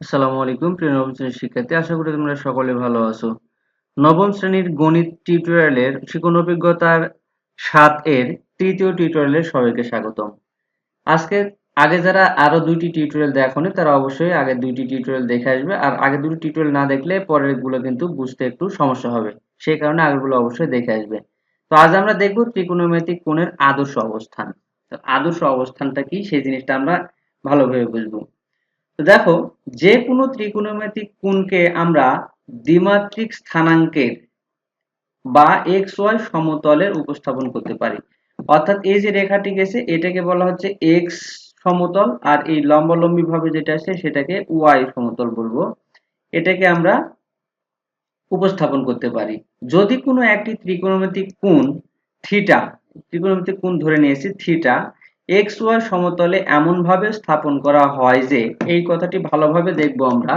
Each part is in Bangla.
আসসালামু আলাইকুম, প্রিয় নবম শ্রেণির শিক্ষার্থী। আশা করি তোমরা সকলে ভালো আছো। নবম শ্রেণির গণিত টিউটোরিয়ালের শিক্ষণ অভিজ্ঞতার সাত এর তৃতীয় টিউটোরিয়ালে সবাইকে স্বাগতম। আজকে আগে যারা আরও দুইটি টিউটোরিয়াল দেখোনি তারা অবশ্যই আগে দুইটি টিউটোরিয়াল দেখে আসবে। আর আগে দুটি টিউটোরিয়াল না দেখলে পরেরগুলো কিন্তু বুঝতে একটু সমস্যা হবে। সেই কারণে আগেরগুলো অবশ্যই দেখে আসবে। তো আজ আমরা দেখব ত্রিকোণমিতিক কোণের আদর্শ অবস্থান। আদর্শ অবস্থানটা কি? সেই জিনিসটা আমরা ভালোভাবে বুঝব। দেখো, যে কোনো ত্রিকোণমিতিক কোণকে আমরা দ্বিমাত্রিক স্থানাঙ্কের বা এক্স ওয়াই সমতলের উপস্থাপন করতে পারি। অর্থাৎ এই যে রেখাটি গেছে, এটাকে বলা হচ্ছে এক্স সমতল, আর এই লম্বালম্বি ভাবে যেটা আছে সেটাকে ওয়াই সমতল বলব। এটাকে আমরা উপস্থাপন করতে পারি। যদি কোনো একটি ত্রিকোণমিতিক কোণ থিটা, ত্রিকোণমিতিক কোণ ধরে নিয়েছি থিটা এক্স ওয়াই সমতলে এমনভাবে স্থাপন করা হয় যে, এই কথাটি ভালোভাবে দেখব আমরা।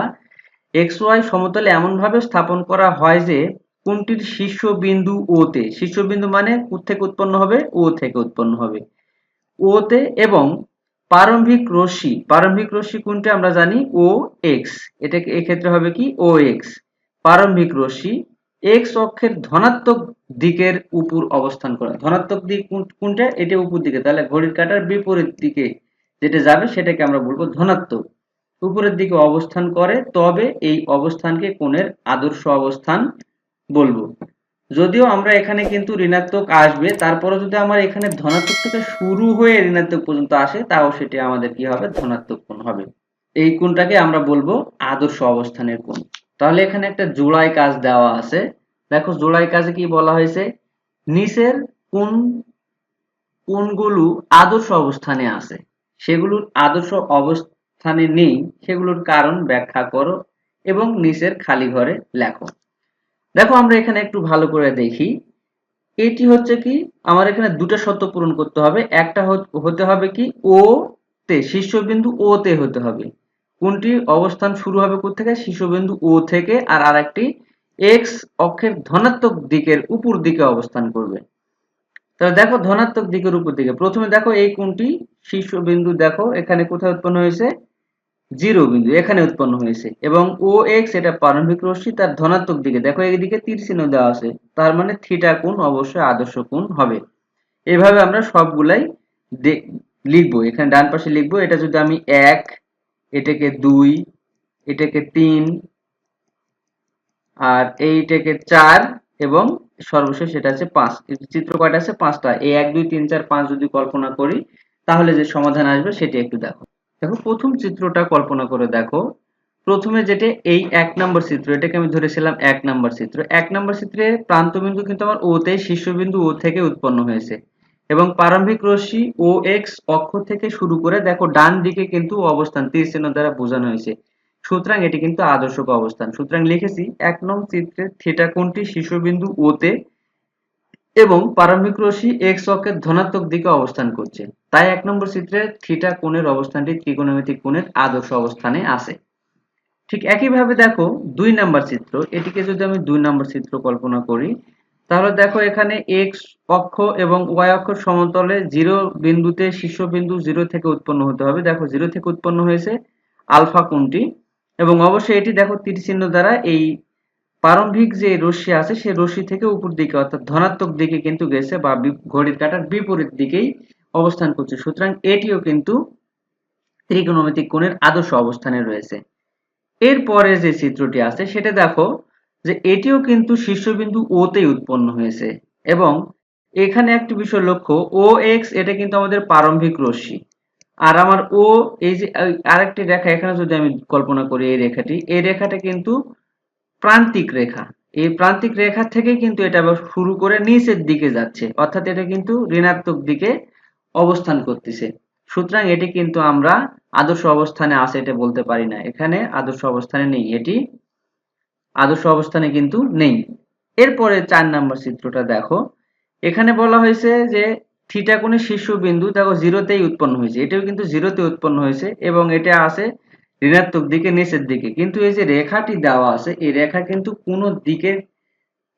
এক্স ওয়াই সমতলে এমনভাবে স্থাপন করা হয় যে, কোনটির শীর্ষবিন্দু ও তে, শীর্ষবিন্দু মানে থেকে উৎপন্ন হবে? ও থেকে উৎপন্ন হবে। ও তে এবং প্রারম্ভিক রশ্মি প্রারম্ভিক রশ্মি কোনটি আমরা জানি? ও এক্স এটাকে এক্ষেত্রে হবে কি? ও এক্স প্রারম্ভিক রশ্মি। এক্স অক্ষের ধনাত্মক দিকের উপর অবস্থান করে। ধনাত্মক দিক কোনটা? এটা উপর দিকে। তাহলে ঘড়ির কাঁটার বিপরীত দিকে যেটা যাবে সেটাকে আমরা বলব ধনাত্মক। উপরের দিকে অবস্থান করে, তবে এই অবস্থানকে কোণের আদর্শ অবস্থান বলব। যদিও আমরা এখানে কিন্তু ঋণাত্মক আসবে তারপরে যদি আমার এখানে ধনাত্মক থেকে শুরু হয়ে ঋণাত্মক পর্যন্ত আসে, তাও সেটি আমাদের কি হবে? ধনাত্মক কোণ হবে। এই কোণটাকে আমরা বলব আদর্শ অবস্থানের কোণ। তাহলে এখানে একটা জোড়াই কাজ দেওয়া আছে। দেখো জোড়াই কাজে কি বলা হয়েছে? নিচের কোন কোনগুলো আদর্শ অবস্থানে আছে? সেগুলোর আদর্শ অবস্থানে নেই, সেগুলোর কারণ ব্যাখ্যা করো এবং নিচের খালি ঘরে লেখো। দেখো আমরা এখানে একটু ভালো করে দেখি। এটি হচ্ছে কি? আমার এখানে দুটো শর্ত পূরণ করতে হবে। একটা হতে হবে কি? ও তে, শীর্ষবিন্দু ও তে হতে হবে। কোনটি অবস্থান শুরু হবে থেকে শীর্ষবিন্দু ও থেকে। আর আরেকটি এক্স অক্ষের ধনাত্মক দিকের উপর দিকে অবস্থান করবে। তাহলে দেখো ধনাত্মক দিকের উপর দিকে। প্রথমে দেখো এই কোনটি শীর্ষবিন্দু দেখো, এখানে কোথায় উৎপন্ন হয়েছে? জিরো বিন্দু, এখানে উৎপন্ন হয়েছে। এবং ও এক্স এটা প্রারম্ভিক রশ্মি, তার ধনাত্মক দিকে। দেখো এইদিকে তীর চিহ্ন দেওয়া আছে, তার মানে থিটা কোণ অবশ্যই আদর্শ কোণ হবে। এভাবে আমরা সবগুলাই লিখব। এখানে ডান পাশে লিখব, এটা যদি আমি এক, এটাকে দুই, এটাকে তিন আর এইটাকে চার এবং সর্বশেষ এটা আছে পাঁচ। চিত্র কয়টা আছে পাঁচটা, এই এক, দুই, তিন, চার, পাঁচ যদি কল্পনা করি, তাহলে যে সমাধান আসবে সেটি একটু দেখো। দেখো, প্রথম চিত্রটা কল্পনা করে দেখো। প্রথমে যেটা এই এক নম্বর চিত্র, এটাকে আমি ধরেছিলাম এক নম্বর চিত্র। এক নম্বর চিত্রে প্রান্তবিন্দু কিন্তু আমার ও তে শীর্ষবিন্দু ও থেকে উৎপন্ন হয়েছে। এবং প্রারম্ভিক রশ্মি ও এক্স অক্ষ থেকে শুরু করে, দেখো, ডান দিকে কিন্তু অবস্থান, তীর চিহ্ন দ্বারা বোঝানো হয়েছে। সুতরাং এটি কিন্তু আদর্শক অবস্থান। সুতরাং লিখেছি, এক নং চিত্রে থিটা কোণটি শীর্ষবিন্দু ও তে এবং প্রারম্ভিক রশ্মি এক্স অক্ষের ধনাত্মক দিকে অবস্থান করছে। তাই এক নম্বর চিত্রে থিটা কোণের অবস্থানটি ত্রিকোণমিতিক কোণের আদর্শ অবস্থানে আছে। ঠিক একইভাবে দেখো, দুই নাম্বার চিত্র, এটিকে যদি আমি দুই নাম্বার চিত্র কল্পনা করি, তাহলে দেখো এখানে এক্স অক্ষ এবং ওয়াই অক্ষ সমতলে জিরো বিন্দুতে শীর্ষবিন্দু জিরো থেকে উৎপন্ন হতে হবে। দেখো, জিরো থেকে উৎপন্ন হয়েছে আলফা কোণটি। এবং অবশ্যই এটি দেখো তীর চিহ্ন দ্বারা এই প্রারম্ভিক যে রশ্মি আছে সেই রশ্মি থেকে উপর দিকে, অর্থাৎ ধনাত্মক দিকে কিন্তু গেছে বা ঘড়ির কাটার বিপরীত দিকেই অবস্থান করছে। সুতরাং এটিও কিন্তু ত্রিকোণমিতিক কোণের আদর্শ অবস্থানে রয়েছে। এরপরে যে চিত্রটি আছে, সেটা দেখো যে এটিও কিন্তু শীর্ষবিন্দু ও তেই উৎপন্ন হয়েছে এবং এখানে একটি বিষয় লক্ষ্য ও এক্স এটা কিন্তু আমাদের প্রারম্ভিক রশ্মি। আর আমার ও, এই যে আরেকটি রেখা, এখানে যদি আমি কল্পনা করি এই রেখাটি, এই রেখাটা কিন্তু প্রান্তিক রেখা। এই প্রান্তিক রেখা থেকে কিন্তু এটা শুরু করে নিচের দিকে যাচ্ছে। অর্থাৎ এটা কিন্তু ঋণাত্মক দিকে অবস্থান করতেছে। সুতরাং এটি কিন্তু আমরা আদর্শ অবস্থানে আছে এটা বলতে পারি না। এখানে আদর্শ অবস্থানে নেই। এটি আদর্শ অবস্থানে কিন্তু নেই। এরপরে চার নাম্বার চিত্রটা দেখো। এখানে বলা হয়েছে যে থিটা কোণের শীর্ষবিন্দু, দেখো জিরোতেই উৎপন্ন হয়েছে। এটাও কিন্তু জিরোতে উৎপন্ন হয়েছে এবং এটা আছে ঋণাত্মক দিকে, নিচের দিকে। কিন্তু এই যে রেখাটি দেওয়া আছে, এই রেখা কিন্তু কোনো দিকে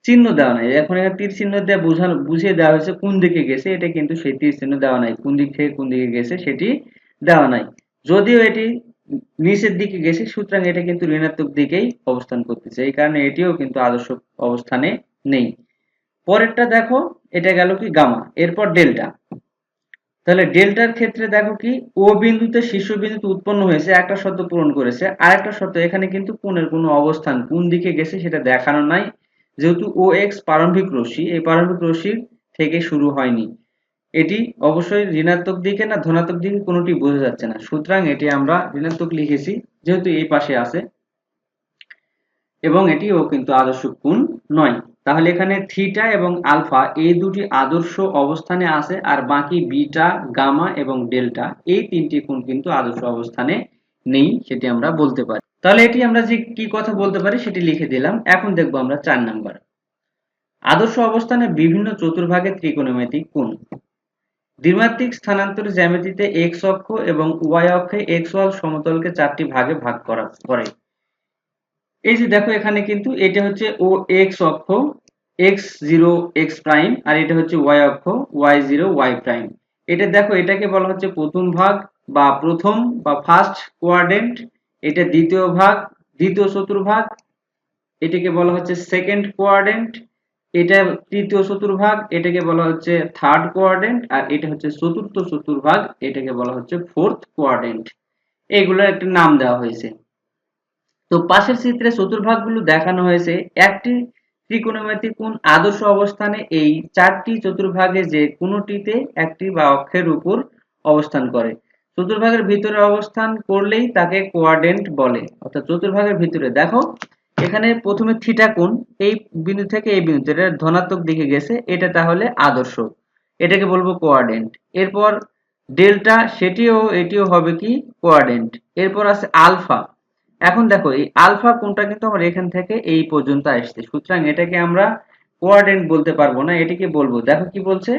চিহ্ন দেওয়া নাই। এখন এখানে তীর চিহ্ন দিয়ে বোঝানো, বুঝিয়ে দেওয়া হয়েছে কোন দিকে গেছে। এটা কিন্তু সেই তীর চিহ্ন দেওয়া নাই। কোন দিক থেকে কোন দিকে গেছে সেটি দেওয়া নাই। যদিও এটি নিচের দিকে গেছে, সুতরাং এটা কিন্তু ঋণাত্মক দিকেই অবস্থান করতেছে। এই কারণে এটিও কিন্তু আদর্শ অবস্থানে নেই। পরেরটা দেখো, এটা গেল কি গামা, এরপর ডেল্টা। তাহলে ডেল্টার ক্ষেত্রে দেখো কি, ও বিন্দুতে শীর্ষ বিন্দুতে উৎপন্ন হয়েছে, একটা শর্ত পূরণ করেছে আর একটা শর্ত, এখানে কিন্তু কোণের কোনো অবস্থান কোন দিকে গেছে সেটা দেখানো নাই, যেহেতু ও এক্স প্রারম্ভিক রশ্মি, এই প্রারম্ভিক রশ্মির থেকে শুরু হয়নি। এটি অবশ্যই ঋণাত্মক দিকে না ধনাত্মক দিকে কোনোটি বোঝা যাচ্ছে না। সুতরাং এটি আমরা ঋণাত্মক লিখেছি, যেহেতু এই পাশে আছে, এবং এটিও কিন্তু আদর্শ কোণ নয়। তাহলে এখানে থিটা এবং আলফা এই দুটি আদর্শ অবস্থানে আছে আর বাকি বিটা, গামা এবং ডেল্টা এই তিনটি কোণ কিন্তু আদর্শ অবস্থানে নেই সেটি আমরা বলতে পারি। তাহলে এটি আমরা যে কি কথা বলতে পারি সেটি লিখে দিলাম। এখন দেখব আমরা চার নাম্বার। আদর্শ অবস্থানে বিভিন্ন চতুর্ভাগে ত্রিকোণমিতিক কোণ। দ্বিমাত্রিক স্থানান্তর জ্যামিতিতে এক্স অক্ষ এবং ওয়াই অক্ষে এক্স ওয়াল সমতলকে চারটি ভাগে ভাগ করা করে। এই যে দেখো এখানে কিন্তু এটা হচ্ছে ও এক্স অক্ষ এক্স জিরো এক্স প্রাইম আর এটা হচ্ছে ওয়াই অক্ষ ওয়াই জিরো ওয়াই প্রাইম এটা দেখো, এটাকে বলা হচ্ছে প্রথম ভাগ বা প্রথম বা ফার্স্ট কোয়ার্ডেন্ট এটা দ্বিতীয় ভাগ, দ্বিতীয় চতুর্ভাগ এটাকে বলা হচ্ছে সেকেন্ড কোয়ার্ডেন্ট এটা তৃতীয় চতুর্ভাগ এটাকে বলা হচ্ছে থার্ড কোয়ার্ডেন্ট আর এটা হচ্ছে চতুর্থ চতুর্ভাগ এটাকে বলা হচ্ছে ফোর্থ কোয়ার্ডেন্ট এইগুলোর একটা নাম দেওয়া হয়েছে। তো পাশের চিত্রে চতুর্ভাগগুলো দেখানো হয়েছে। একটি ত্রিকোণমিতিক কোণ আদর্শ অবস্থানে এই চারটি চতুর্ভাগে যে কোনোটিতে একটি বা অক্ষের উপর অবস্থান করে। চতুর্ভাগের ভিতরে অবস্থান করলেই তাকে কোয়াড্রেন্ট বলে, অর্থাৎ চতুর্ভাগের ভিতরে। দেখো, এখানে প্রথমে থিটা কোণ, এই বিন্দু থেকে এই বিন্দু এটা ধনাত্মক দিকে গেছে, এটা তাহলে আদর্শ। এটাকে বলব কোয়াড্রেন্ট। এরপর ডেল্টা, সেটিও, এটিও হবে কি? কোয়াড্রেন্ট। এরপর আছে আলফা। এখন দেখো, এই আলফা কোনটা কিন্তু আমার এখান থেকে এই পর্যন্ত আসছে। সুতরাং এটাকে আমরা কোয়াড্রেন্ট বলতে পারব না, এটাকে বলব। দেখো কি বলছে,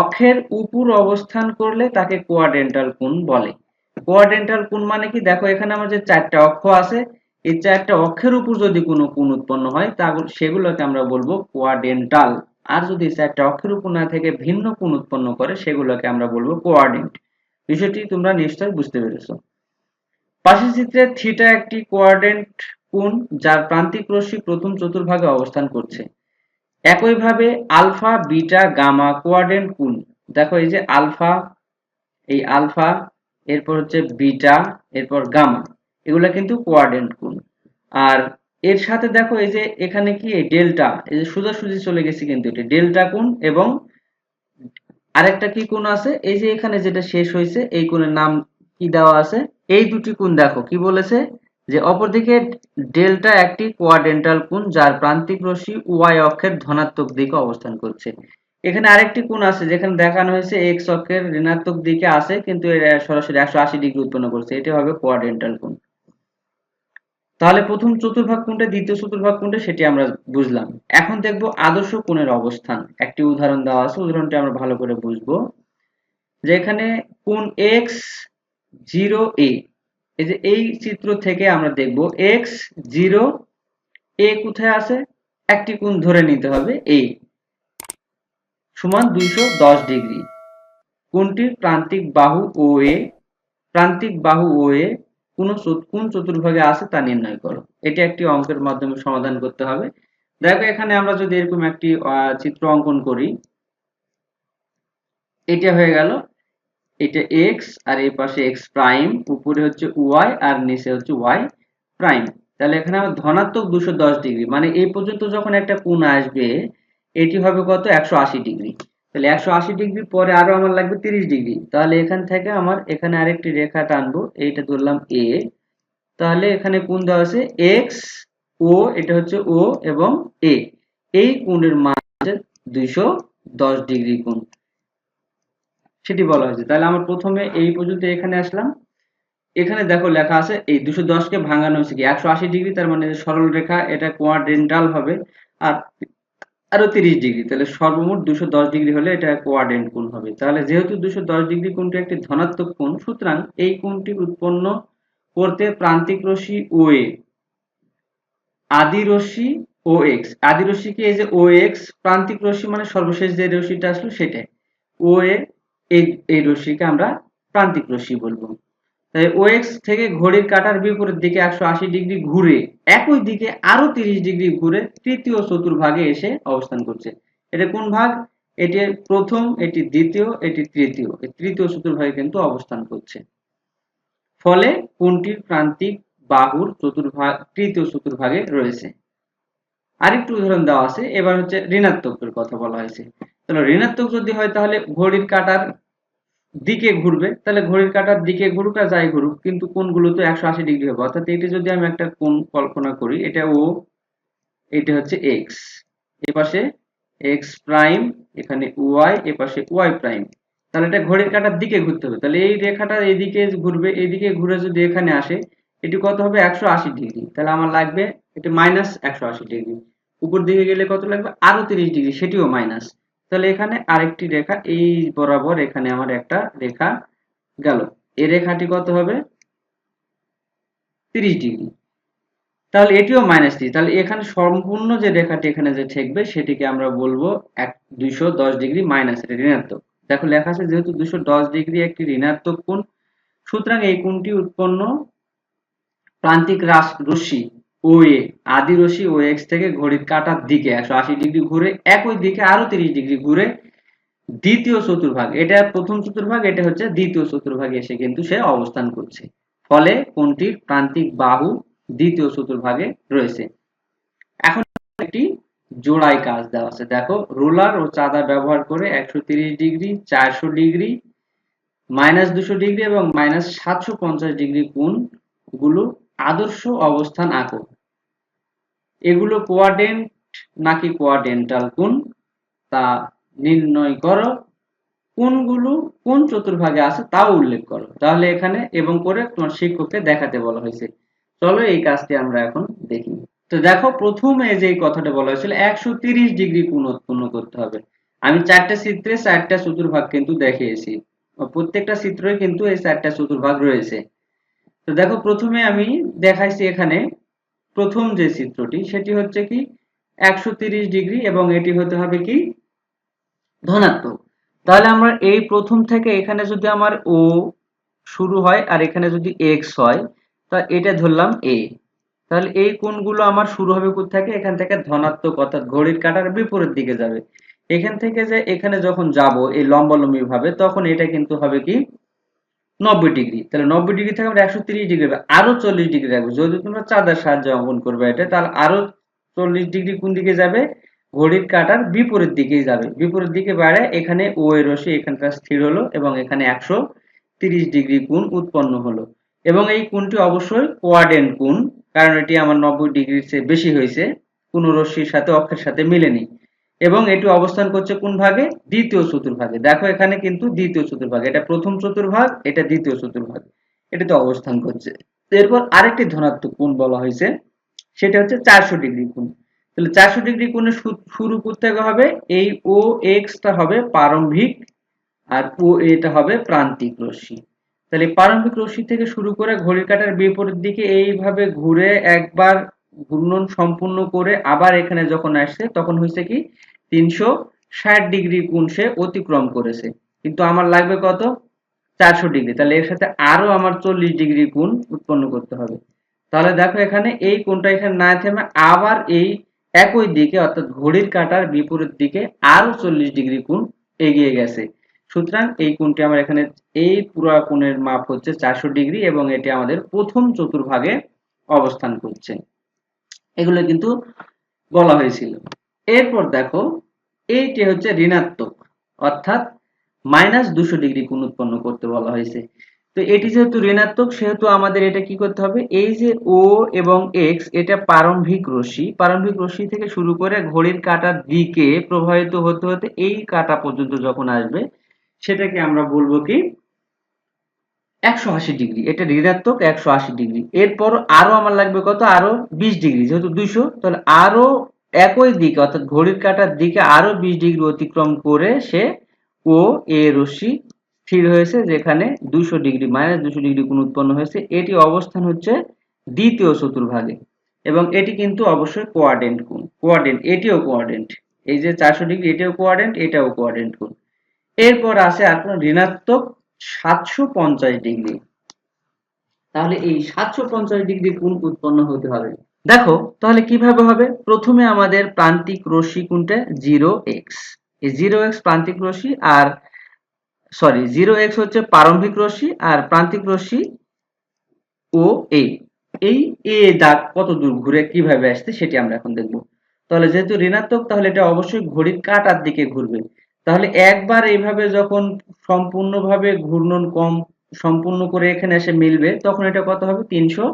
অক্ষের উপর অবস্থান করলে তাকে কোয়াড্রেন্টাল কোণ বলে। কোয়াড্রেন্টাল কোণ মানে কি? দেখো, এখানে আমার যে চারটা অক্ষ আছে, এই চারটা অক্ষের উপর যদি কোনো কোণ উৎপন্ন হয় তা সেগুলোকে আমরা বলব কোয়াড্রেন্টাল আর যদি চারটা অক্ষের উপর না থেকে ভিন্ন কোণ উৎপন্ন করে, সেগুলোকে আমরা বলব কোয়াড্রেন্ট বিষয়টি তোমরা নিশ্চয়ই বুঝতে পেরেছ। পাশের চিত্রে থিটা একটি কোয়াড্রেন্ট কোণ যার প্রান্তিক রশ্মি প্রথম চতুর্ভাগে অবস্থান করছে। একইভাবে আলফা, বিটা, গামা কোয়াড্রেন্ট কোণ। দেখো এই যে আলফা, এই আলফা, এরপর হচ্ছে বিটা, এরপর গামা, এগুলো কিন্তু কোয়াড্রেন্ট কোণ। আর এর সাথে দেখো এই যে এখানে কি, এই ডেল্টা, এই যে সোজাসুজি চলে গেছে কিন্তু এটা, ডেল্টা কোণ এবং আরেকটা কি কোণ আছে? এই যে এখানে যেটা শেষ হয়েছে, এই কোণের নাম কি দেওয়া আছে? এই দুটি কোণ দেখো, কি বলেছে? যে অপরদিকে ডেল্টা একটি কোয়াড্রেন্টাল কোণ যার প্রান্তিক রশ্মি ওয়াই অক্ষের ধনাত্মক দিকে অবস্থান করছে। এখানে আরেকটি কোণ আছে যেখানে দেখানো হয়েছে এক্স অক্ষের ঋণাত্মক দিকে আছে, কিন্তু সরাসরি একশো আশি ডিগ্রি উৎপন্ন করছে। এটি হবে কোয়াড্রেন্টাল কোণ। তাহলে প্রথম চতুর্ভাগ কোণটা, দ্বিতীয় চতুর্ভাগ কোণটা সেটি আমরা বুঝলাম। এখন দেখব আদর্শ কোণের অবস্থান। একটি উদাহরণ দেওয়া আছে, উদাহরণটি আমরা ভালো করে বুঝব। যে এখানে কোণ এক্স জিরো এ। এই যে এই চিত্র থেকে আমরা দেখব এক্স জিরো এ কোথায় আছে? একটি কোণ ধরে নিতে হবে এ। সমান দুইশো দশ ডিগ্রি। কোনটির প্রান্তিক বাহু ও এ, প্রান্তিক বাহু ও এ কোন কোন চতুর্ভাগে আছে তা নির্ণয় করো। এটি একটি অঙ্কের মাধ্যমে সমাধান করতে হবে। দেখো এখানে আমরা যদি এরকম একটি চিত্র অঙ্কন করি, এটা হয়ে গেল এটা এক্স আর এই পাশে এক্স প্রাইম উপরে হচ্ছে ওয়াই আর নিচে হচ্ছে ওয়াই প্রাইম তাহলে এখানে আমার ধনাত্মক দুশো দশ ডিগ্রি মানে এই পর্যন্ত যখন একটা কোণ আসবে, এটি হবে কত? একশো আশি ডিগ্রি তাহলে একশো আশি ডিগ্রি পরে আরও আমার লাগবে তিরিশ ডিগ্রি তাহলে এখান থেকে আমার এখানে আরেকটি রেখা টানবো, এইটা ধরলাম এ তাহলে এখানে কোণ দেওয়া আছে এক্স ও এটা হচ্ছে ও এবং এ এই কোণের মান দুইশো দশ ডিগ্রি কোণ। সেটি বলা হয়েছে। তাহলে আমার প্রথমে এই পর্যন্ত এখানে আসলাম। এখানে দেখো লেখা আছে, এই দুশো দশকে ভাঙানো হয়েছে কি? একশো আশি ডিগ্রি, তার মানে সরল রেখা, এটা কোয়াড্রেন্টাল হবে। আর আরও তিরিশ ডিগ্রি, তাহলে সর্বমোট দুশো দশ ডিগ্রি হলে এটা কোয়াড্রেন্ট কোণ হবে। তাহলে যেহেতু দুশো দশ ডিগ্রি কোণটি একটি ধনাত্মক কোণ, সুতরাং এই কোণটি উৎপন্ন করতে প্রান্তিক রশ্মি ও এ আদি রশ্মি ও এক্স আদি রশ্মি কি এই যে ও এক্স প্রান্তিক রশ্মি মানে সর্বশেষ যে রশ্মিটা আসলো সেটাই। ও এ এই এই রশ্মিকে আমরা প্রান্তিক রশ্মি বলব। তাই ও এক্স থেকে ঘড়ির কাটার বিপরীত দিকে একশো আশি ডিগ্রি ঘুরে, একই দিকে আরও তিরিশ ডিগ্রি ঘুরে তৃতীয় চতুর্ভাগে এসে অবস্থান করছে। এটা কোন ভাগ? এটি প্রথম, এটি দ্বিতীয়, এটি তৃতীয়। এই তৃতীয় চতুর্ভাগে কিন্তু অবস্থান করছে। ফলে কোনটির প্রান্তিক বাহুর চতুর্ভাগ, তৃতীয় চতুর্ভাগে রয়েছে? আরেকটু উদাহরণ দেওয়া আছে। এবার হচ্ছে ঋণাত্মকের কথা বলা হয়েছে। তাহলে ঋণাত্মক যদি হয় তাহলে ঘড়ির কাঁটার দিকে ঘুরবে। তাহলে ঘড়ির কাঁটার দিকে ঘুরুক আর যাই ঘুরুক, কিন্তু কোণগুলো তো একশো আশি ডিগ্রি হবে। অর্থাৎ এটি যদি আমি একটা কোন কল্পনা করি, এটা ও, এটা হচ্ছে এক্স এপাশে এক্স প্রাইম এখানে ওয়াই এপাশে ওয়াই প্রাইম তাহলে এটা ঘড়ির কাঁটার দিকে ঘুরতে হবে। তাহলে এই রেখাটা এদিকে ঘুরবে, এদিকে ঘুরে যদি এখানে আসে, এটি কত হবে? একশো আশি ডিগ্রি। তাহলে আমার লাগবে, এটা মাইনাস একশো আশি ডিগ্রি। উপর দিকে গেলে কত লাগবে? আরও তিরিশ ডিগ্রি, সেটিও মাইনাস তাহলে এখানে আরেকটি রেখা, এই বরাবর এখানে আমার একটা রেখা গেল। এই রেখাটি কত হবে? তিরিশ ডিগ্রি। তাহলে এটিও মাইনাস থ্রি তাহলে এখানে সম্পূর্ণ যে রেখাটি এখানে যে ঠেকবে, সেটিকে আমরা বলব এক, দুইশো দশ ডিগ্রি মাইনাস ঋণাত্মক। দেখো লেখা আছে যেহেতু দুশো দশ ডিগ্রি একটি ঋণাত্মক কোণ, সুতরাং এই কোণটি উৎপন্ন প্রান্তিক রাশ রশ্মি। ও এ আদি রশ্মি ও এক্স থেকে ঘড়ির কাঁটার দিকে একশো আশি ডিগ্রি ঘুরে, একই দিকে আরও তিরিশ ডিগ্রি ঘুরে দ্বিতীয় চতুর্ভাগ। এটা প্রথম চতুর্ভাগ, এটা হচ্ছে দ্বিতীয় চতুর্ভাগে এসে কিন্তু সে অবস্থান করছে। ফলে কোনটির প্রান্তিক বাহু দ্বিতীয় চতুর্ভাগে রয়েছে। এখন একটি জোড়াই কাজ দেওয়া আছে। দেখো, রোলার ও চাঁদা ব্যবহার করে একশো তিরিশ ডিগ্রি, চারশো ডিগ্রি, মাইনাস দুশো ডিগ্রি এবং মাইনাস সাতশো পঞ্চাশ ডিগ্রি কোণগুলো আদর্শ অবস্থান আঁকো। এগুলো কোয়াডেন্ট নাকি কোয়াডেন্টাল কোণ, তা নির্ণয় করো। কোনগুলো কোন চতুর্ভাগে আছে তাও উল্লেখ করো। তাহলে এখানে এবং করে তোমার শিক্ষককে দেখাতে বলা হয়েছে। চলো এই কাজটি আমরা এখন দেখি। তো দেখো, প্রথমে যে কথাটা বলা হয়েছিল, একশো ডিগ্রি কোণ উৎপন্ন করতে হবে। আমি চারটা চিত্রে চারটা চতুর্ভাগ কিন্তু দেখিয়েছি। প্রত্যেকটা চিত্রে কিন্তু এই চারটা চতুর্ভাগ রয়েছে। তো দেখো প্রথমে আমি দেখাইছি এখানে প্রথম যে চিত্রটি, সেটি হচ্ছে কি একশো ডিগ্রি এবং এটি হতে হবে কি ধনাত্মক। তাহলে আমরা এই প্রথম থেকে এখানে যদি আমার ও শুরু হয় আর এখানে যদি এক্স হয়, তা এটা ধরলাম এ তাহলে এই কোণগুলো আমার শুরু হবে থেকে এখান থেকে ধনাত্মক, অর্থাৎ ঘড়ির কাটার বিপরীত দিকে যাবে। এখান থেকে যে এখানে যখন যাব এই লম্বালম্বী ভাবে, তখন এটা কিন্তু হবে কি নব্বই ডিগ্রি। তাহলে নব্বই ডিগ্রি থেকে আমরা একশো তিরিশ ডিগ্রি আরও চল্লিশ ডিগ্রি রাখব। যদি তোমরা চাঁদার সাহায্যে অঙ্কন করবে এটা, তাহলে আরও চল্লিশ ডিগ্রি কোন দিকে যাবে? ঘড়ির কাটার বিপরীত দিকেই যাবে। বিপরীত দিকে বাড়ে এখানে ও এর রশ্মি এখানটা স্থির হলো এবং এখানে একশো তিরিশ ডিগ্রি কোণ উৎপন্ন হলো। এবং এই কোণটি অবশ্যই কোয়াডেন্ট কোণ, কারণ এটি আমার নব্বই ডিগ্রির চেয়ে বেশি হয়েছে। কোন রশ্মির সাথে অক্ষের সাথে মিলেনি। এবং এটি অবস্থান করছে কোন ভাগে? দ্বিতীয় চতুর্ভাগে। দেখো এখানে কিন্তু দ্বিতীয় চতুর্ভাগ। এটা প্রথম চতুর্ভাগ, এটা দ্বিতীয় চতুর্ভাগ। এটাতে অবস্থান করছে। এরপর আরেকটি ধনাত্মক কোণ বলা হয়েছে। সেটা হচ্ছে চারশো ডিগ্রি কোণ। তাহলে চারশো ডিগ্রি কোণে শুরু করতে হবে? এই ও এক্সটা হবে প্রারম্ভিক আর ও এটা হবে প্রান্তিক রশ্মি। তাহলে প্রারম্ভিক রশ্মি থেকে শুরু করে ঘড়ির কাটার বিপরীত দিকে এইভাবে ঘুরে একবার ঘূর্ণন সম্পূর্ণ করে আবার এখানে যখন আসছে, তখন হয়েছে কি? তিনশো ষাট ডিগ্রি কোণ সে অতিক্রম করেছে। কিন্তু আমার লাগবে কত? চারশো ডিগ্রি। তাহলে এর সাথে আরও আমার চল্লিশ ডিগ্রি কোণ উৎপন্ন করতে হবে। তাহলে দেখো এখানে এই কোণটা এখানে না থেমে আবার এই একই দিকে, অর্থাৎ ঘড়ির কাটার বিপরীত দিকে আরও চল্লিশ ডিগ্রি কোণ এগিয়ে গেছে। সুতরাং এই কোণটি আমার এখানে, এই পুরো কোণের মাপ হচ্ছে চারশো ডিগ্রি এবং এটি আমাদের প্রথম চতুর্ভাগে অবস্থান করছে। এগুলো কিন্তু বলা হয়েছিল। এরপর দেখো, এইটি হচ্ছে ঋণাত্মক, অর্থাৎ মাইনাস দুশো ডিগ্রি কোণ উৎপন্ন করতে বলা হয়েছে। তো এটি যেহেতু ঋণাত্মক, সেহেতু আমাদের এটা কি করতে হবে? এই যে ও এবং এক্স এটা প্রারম্ভিক রশ্মি। প্রারম্ভিক রশ্মি থেকে শুরু করে ঘড়ির কাটার দিকে প্রবাহিত হতে হতে এই কাটা পর্যন্ত যখন আসবে, সেটাকে আমরা বলব কি? একশো আশি ডিগ্রি। এটা ঋণাত্মক একশো আশি ডিগ্রি। এরপর আরও আমার লাগবে কত? আরও বিশ ডিগ্রি। যেহেতু দুইশো, তাহলে আরও একই দিকে, অর্থাৎ ঘড়ির কাটার দিকে আরও বিশ ডিগ্রি অতিক্রম করে সে ও এ রশ্মি স্থির হয়েছে, যেখানে দুশো ডিগ্রি মাইনাস দুশো ডিগ্রি কোণ উৎপন্ন হয়েছে। এটি অবস্থান হচ্ছে দ্বিতীয় চতুর্ভাগে এবং এটি কিন্তু অবশ্যই কোয়াডেন্ট কোণ। কোয়াডেন্ট এটিও কোয়াডেন্ট এই যে চারশো ডিগ্রি, এটিও কোয়াডেন্ট এটাও কোয়াডেন্ট কোণ। এরপর আছে আপনার ঋণাত্মক সাতশো পঞ্চাশ ডিগ্রি। তাহলে এই সাতশো পঞ্চাশ ডিগ্রি কোণ উৎপন্ন হতে হবে। দেখো, তাহলে কীভাবে হবে? প্রথমে আমাদের প্রান্তিক রশ্মি কোণটা জিরো এক্স। এই জিরো এক্স প্রান্তিক রশ্মি আর, সরি, জিরো এক্স হচ্ছে প্রারম্ভিক রশ্মি আর প্রান্তিক রশ্মি ও এ। এই এ দাগ কত দূর ঘুরে কীভাবে আসছে সেটি আমরা এখন দেখব। তাহলে যেহেতু ঋণাত্মক, তাহলে এটা অবশ্যই ঘড়ির কাঁটার দিকে ঘুরবে। তাহলে একবার এইভাবে যখন সম্পূর্ণভাবে ঘূর্ণন কম, সম্পূর্ণ করে এখানে এসে মিলবে, তখন এটা কত হবে? তিনশো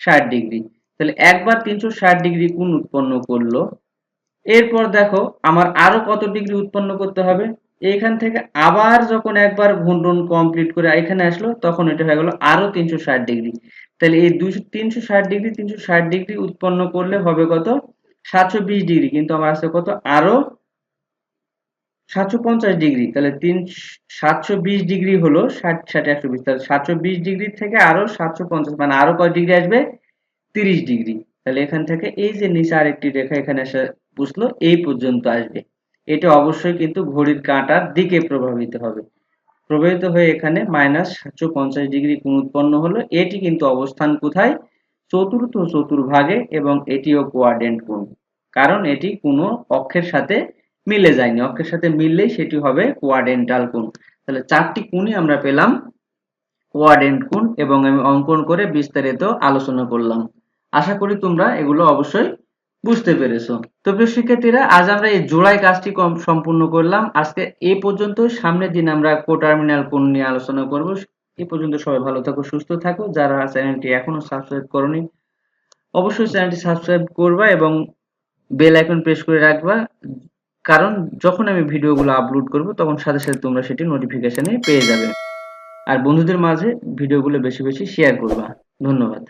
ষাট ডিগ্রি। তাহলে একবার তিনশো ষাট ডিগ্রি কোণ উৎপন্ন করল। এরপর দেখো, আমার আরও কত ডিগ্রি উৎপন্ন করতে হবে? এখান থেকে আবার যখন একবার ঘূর্ণন কমপ্লিট করে এখানে আসলো, তখন এটা হয়ে গেল আরও তিনশো ষাট ডিগ্রি। তাহলে এই দুইশো, তিনশো ষাট ডিগ্রি, তিনশো ষাট ডিগ্রি উৎপন্ন করলে হবে কত? সাতশো বিশ ডিগ্রি। কিন্তু আমার আছে কত? আরও সাতশো পঞ্চাশ ডিগ্রি। তাহলে তিন, সাতশো বিশ ডিগ্রি হলো ষাট ষাট, একশো বিশ। তাহলে সাতশো বিশ ডিগ্রি থেকে আরও সাতশো পঞ্চাশ মানে আরও কয় ডিগ্রি আসবে? তিরিশ ডিগ্রি। তাহলে এখান থেকে এই যে নিচে আরেকটি রেখা এখানে এসে বুঝলো এই পর্যন্ত আসবে। এটা অবশ্যই কিন্তু ঘড়ির কাঁটার দিকে প্রভাবিত হবে। প্রবাহিত হয়ে এখানে মাইনাস সাতশো পঞ্চাশ ডিগ্রি কোণ উৎপন্ন হলো। এটি কিন্তু অবস্থান কোথায়? চতুর্থ চতুর্ভাগে এবং এটিও কোয়াড্রেন্ট কোণ। কারণ এটি কোনো অক্ষের সাথে মিলে যায়নি। অক্ষের সাথে মিললেই সেটি হবে কোয়াডেন্টাল কোণ। তাহলে চারটি কোণই আমরা পেলাম কোয়াড্রেন্ট কোণ এবং আমি অঙ্কন করে বিস্তারিত আলোচনা করলাম। আশা করি তোমরা এগুলো অবশ্যই বুঝতে পেরেছ। তো প্রিয় শিক্ষার্থীরা, আজ আমরা এই জোড়াই কাজটি সম্পূর্ণ করলাম। আজকে এ পর্যন্ত সামনের দিন আমরা কোটার্মিনাল কোণ নিয়ে আলোচনা করব, এ পর্যন্ত সবাই ভালো থাকো, সুস্থ থাকো। যারা চ্যানেলটি এখনও সাবস্ক্রাইব করনি, অবশ্যই চ্যানেলটি সাবস্ক্রাইব করবা এবং বেল আইকন প্রেস করে রাখবা। কারণ যখন আমি ভিডিওগুলো আপলোড করব, তখন সাথে সাথে তোমরা সেটি নোটিফিকেশনে পেয়ে যাবে। আর বন্ধুদের মাঝে ভিডিওগুলো বেশি বেশি শেয়ার করবা। ধন্যবাদ।